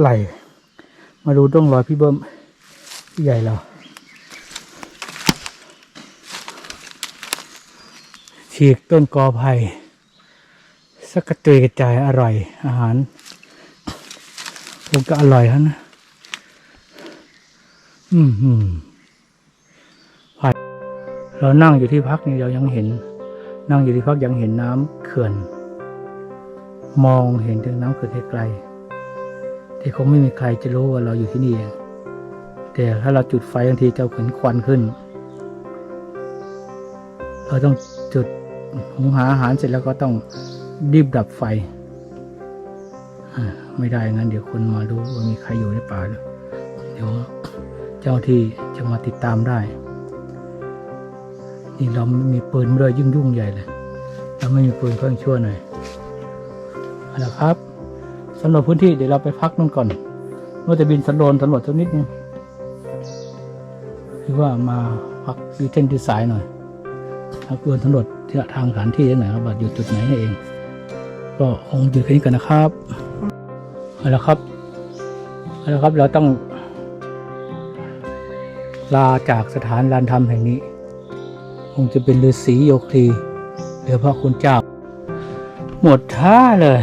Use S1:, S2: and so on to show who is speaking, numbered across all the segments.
S1: ไหล มาดูต้องรอยพี่เบิ้มพี่ใหญ่เราฉีกต้นกอไผ่สักกระจุยกระจายอร่อย อาหารคงจะอร่อยฮะนะ อืมอืมไผ่เรานั่งอยู่ที่พักนี่เรายังเห็น นั่งอยู่ที่พักยังเห็นน้ำเขื่อน มองเห็นถึงน้ำเขื่อนไกลๆ แต่คงไม่มีใครจะรู้ว่าเราอยู่ที่นี่เอง แต่ถ้าเราจุดไฟบางทีจะเห็นควันขึ้น เราต้องจุดหุงหาอาหารเสร็จแล้วก็ต้องรีบดับไฟ ไม่ได้งั้นเดี๋ยวคนมาดูว่ามีใครอยู่ในป่าเดี๋ยวเจ้าที่จะมาติดตามได้ นี่เราไม่มีปืนมาด้ยยุ่งยุ่งใหญ่เลย เราไม่มีปืนเพิ่งชั่วหน่อยเอาละครับ สำรวจพื้นที่เดี๋ยวเราไปพักนู่นก่อนว่าจะบินสำรวจสำรวจสักนิดนึงคือว่ามาพักซีเทนที่สายหน่อยถ้าเกินสำรวจที่ทางสถานที่ไหนครับอยู่จุดไหนนี่เอง ก็คงอยู่แค่นี้กันนะครับเอาละครับเอาละครับเราต้อง ลาจากสถานลานธรรมแห่งนี้ คงจะเป็นฤาษีโยคีหรือพระคุณเจ้า หมดท่าเลย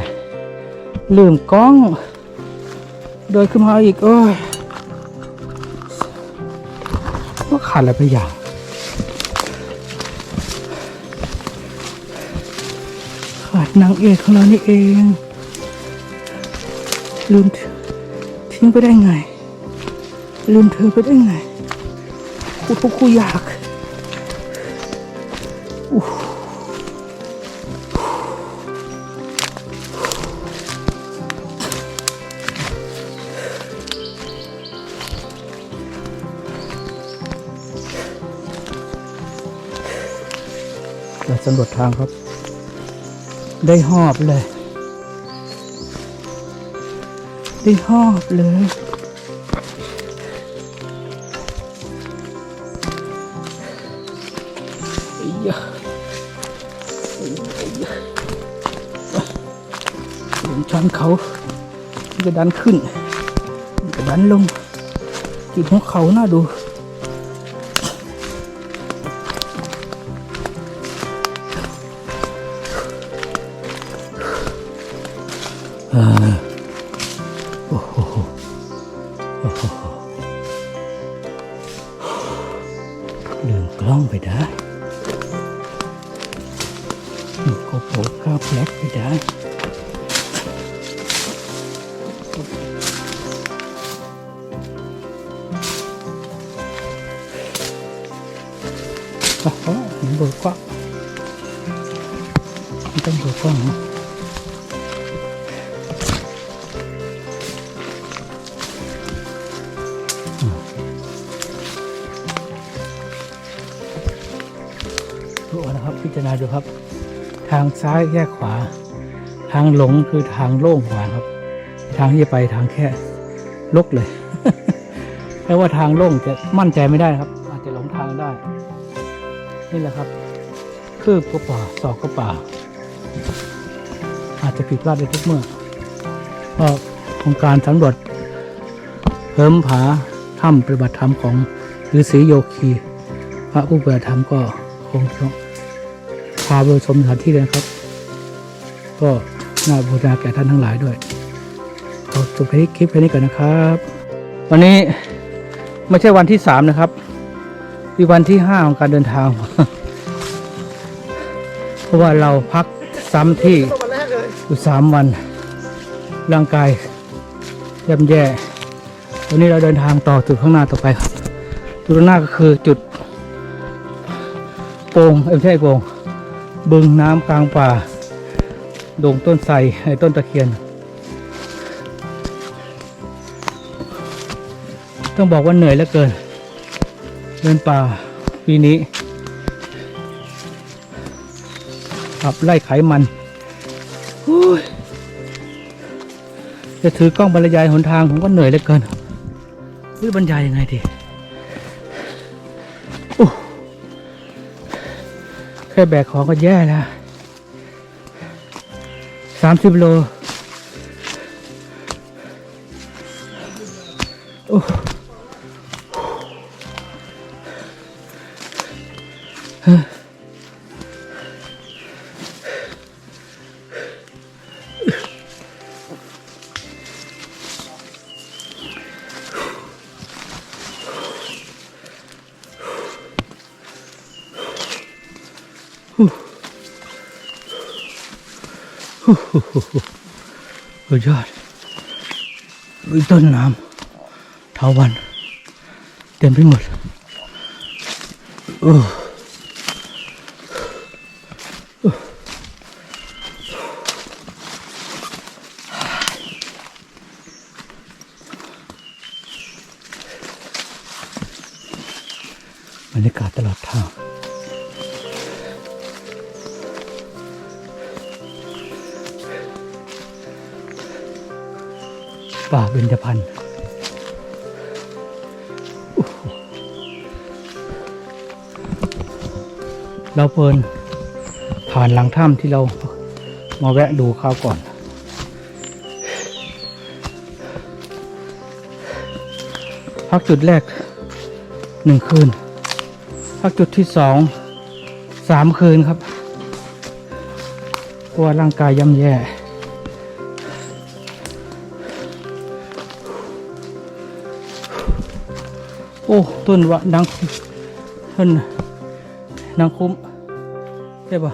S1: ลืมกล้อง โดยขึ้นมาอีกเอ้ยว่าขาดอะไรไปอย่างขาดนางเอกของเรานี่เอง ลืมทิ้งไปได้ไง ลืมเธอไปได้ไง กูทุกข์กูอยากอู้ เราสำรวจทางครับ ได้หอบเลย ได้หอบเลยไอ้ยะไอ้ยะลงชันเขามันจะดันขึ้นมันจะดันลงจิตหัวเขาน่าดูโอ้โหโอ้โหลืมกล้องไปได้โกโปรข้าวแพลกไปได้ อะเพราะเห็นเบอร์กว้างไม่ต้องเบอร์กว้างนะ นะครับพิจารณาดูครับ ทางซ้ายแยกขวา ทางหลงคือทางโล่งกว่าครับ ทางที่ไปทางแค่ลกเลยแค่ว่าทางโล่งจะมั่นใจไม่ได้ครับ อาจจะหลงทางได้ นี่แหละครับ คืบก็ป่าศอกก็ป่า อาจจะผิดพลาดได้ทุกเมื่อก็โครงการสำรวจเพิ่มผาถ้ำปฏิบัติธรรมของฤาษีโยคี พระผู้ปฏิบัติธรรมก็คงต้อง พาไปชมสถานที่เลยนะครับ ก็น่าบูชาแก่ท่านทั้งหลายด้วยขอจบคลิปแค่นี้ก่อนนะครับ วันนี้ไม่ใช่วันที่สามนะครับเป็นวันที่ห้าของการเดินทาง เพราะว่าเราพักซ้ำที่อยู่สามวัน ร่างกายย่ำแย่ วันนี้เราเดินทางต่อจุดข้างหน้าต่อไปครับจุดข้างหน้าก็คือจุดโป่งเอ้ไม่ใช่โป่ง บึงน้ำกลางป่าโด่งต้นไทรไอ้ต้นตะเคียน ต้องบอกว่าเหนื่อยเหลือเกิน เดินป่าปีนี้ขับไล่ไขมันจะถือกล้องบรรยายหนทางผมก็เหนื่อยเหลือเกินวิบรรยายยังไงดี แค่แบกของก็แย่แล้วสามสิบโล โอ้ สุดยอดลุยต้นน้ำเทาวัน เต็มไปหมดเออบรรยากาศตลอดทาง ป่าเบญจพรรณเราเพลินผ่านหลังถ้ำที่เรามาแวะดูข้าวก่อน พักจุดแรกหนึ่งคืน พักจุดที่สองสามคืนครับเพราะว่าร่างกายย่ำแย่ โอ้ต้นวะนางต้นนางคุ้มใช่ป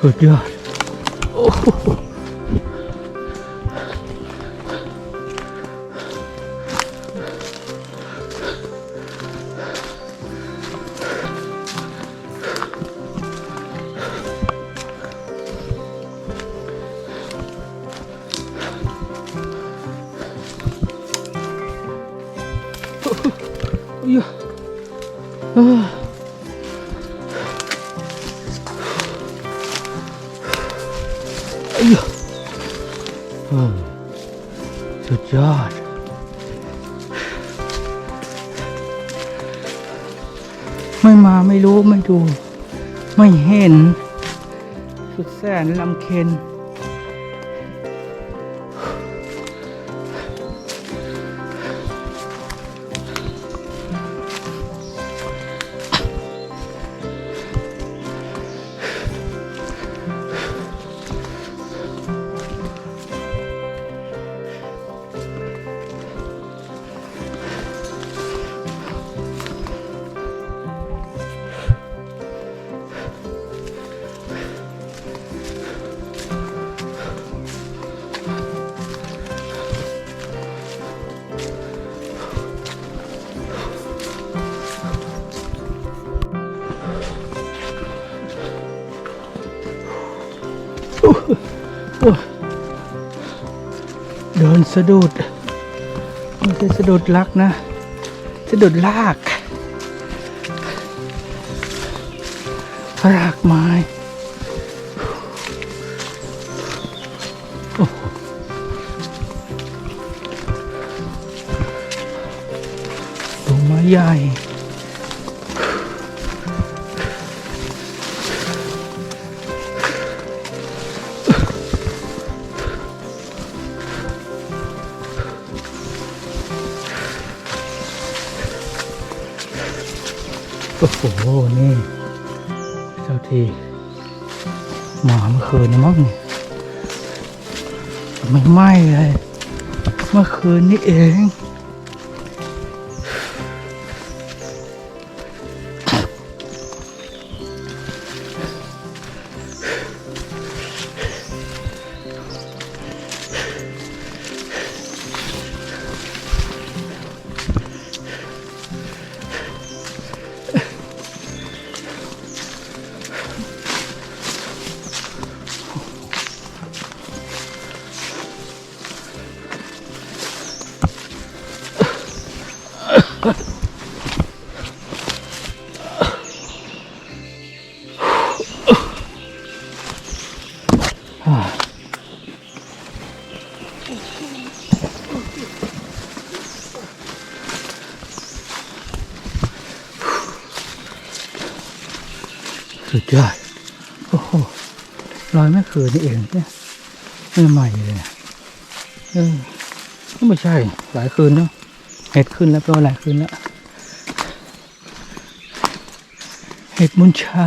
S1: สุดยอดโอ้ ดู ไม่เห็น สุดแสนลำเค็นะดุดไม่ใช่สะดุดลักนะ สะดุดลากรากไม้ต้นไม้ใหญ่ หนี่เจ้าที่หมาเมื่อคืนนะมั้งไม่ไหม้เลย เมื่อคืนนี่เอง สุดยอด โอ้โหลอยไม่คืนนี่เองเนี่ยไม่ใหม่เลยเนี่ยเออก็ไม่ใช่ หลายคืนเนาะเห็ดขึ้นแล้วก็หลายคืนแล้ว เห็ดมุนเช้า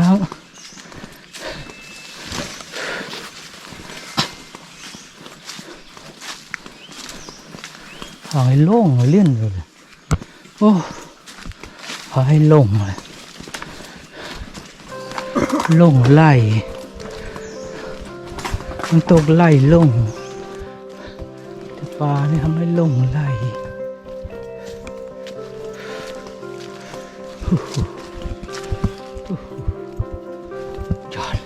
S1: หายโล่งเลี่ยนเลยโอ้หายโล่งเลยลงไล่มันตกไล่ลงปลาเนี่ยทำให้ลงไล่จอด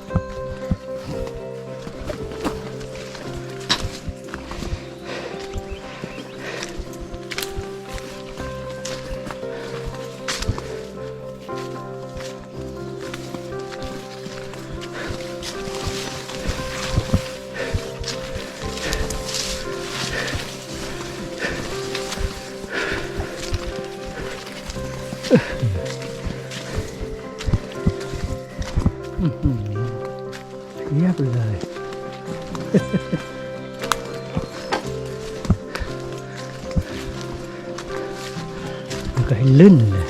S1: เลย มันก็ให้ลื่นเลย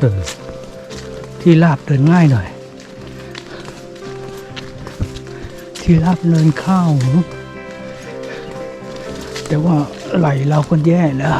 S1: เออที่ลาบเดินง่ายหน่อย ที่รับเนินข้าวแต่ว่าไหลเราคนแย่แล้ว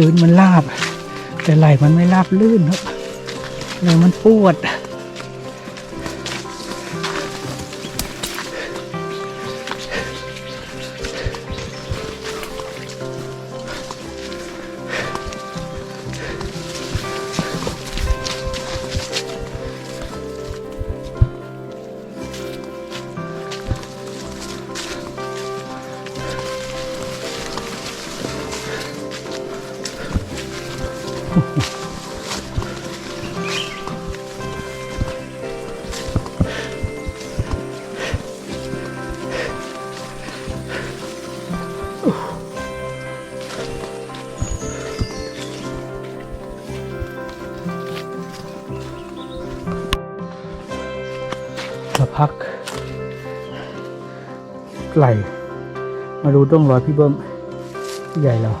S1: พื้นมันลาบ แต่ไหลมันไม่ลาบลื่นครับเลยมันปวด มาพัก ไหลมาดูต้องรอยพี่เบิ้มใหญ่เรา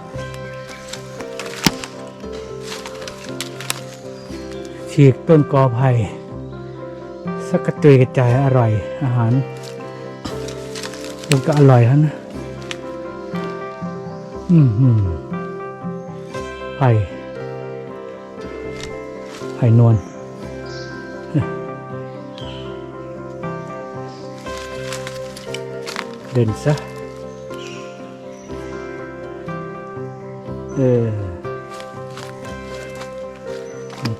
S1: ฉีกต้นกอไผ่สักกระจุยกระจายอร่อยอาหารมันก็อร่อยแล้วนะ อืมอืมไผ่ไผ่นวลเดินซะเออ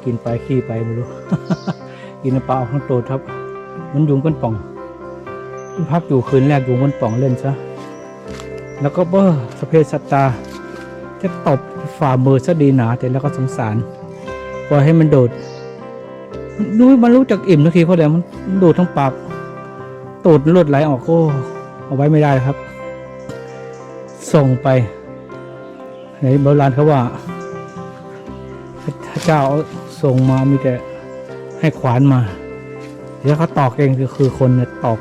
S1: กินไปขี้ไปไม่รู้ กินน้ำปลาออกทั้งตัวครับ มันยุงก้นป่องพักอยู่คืนแรกยุงก้นป่องเล่นซะแล้วก็เบอร์สพเพสตตา จะตบฝ่ามือซะดีหนาแต่แล้วก็สงสารปล่อยให้มันโดดดูมันรู้จักอิ่มทุกทีเพราะอะไรมันโดดทั้งปากตูดลดไหลออกก็เอาไว้ไม่ได้ครับ ส่งไป ในโบราณเขาว่า พระเจ้าส่งมามีแต่ให้ขวานมา แล้วเขาตอกเองคือคือคนเนี่ยตอก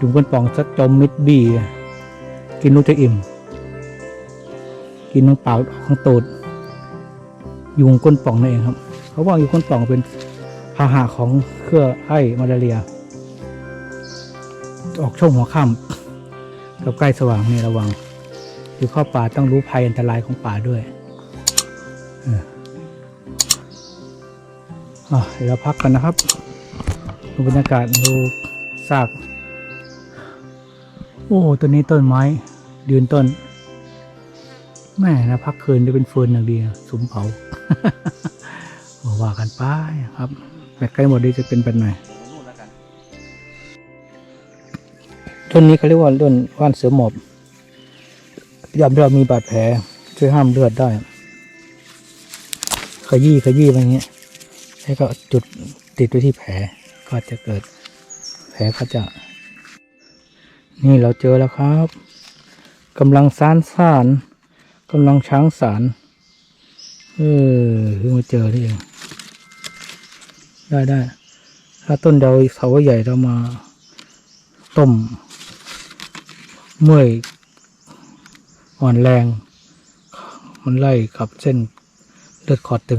S1: ยุงก้นป่องสักจมมิดบี้กินลูกจะอิ่ม กินน้ำเปล่าของตูดยุงก้นป่องนั่นเองครับ เขาบอกยุงก้นป่องเป็นพาหะของเครือไข้มาลาเรีย ออกช่วงหัวค่ำกับใกล้สว่างนี่ระวังอยู่เข้าป่าต้องรู้ภัยอันตรายของป่าด้วย เดี๋ยวพักกันนะครับ ดูบรรยากาศดูซาก โอ้ตัวนี้ต้นไม้ ยืนต้น แม่นะพักคืนจะเป็นฟืนอย่างดีสุมเผาว่ากันไปครับแบตใกล้หมดดีจะเป็นแบบไหนต้นนี้เขาเรียกว่าต้นว่านเสือหมอบยามเรามีบาดแผลช่วยห้ามเลือดได้ ขยี้ขยี้ไปอย่างเงี้ยแล้วก็จุดติดไว้ที่แผลก็จะเกิด แผลก็จะ นี่เราเจอแล้วครับกำลังสานสารกำลังช้างสารเออเพิ่งมาเจอนี่เองได้ได้ถ้าต้นเดาเสาใหญ่เรามาต้มเมื่อยอ่อนแรง มันไล่กับเส้นเลือดขอดตึง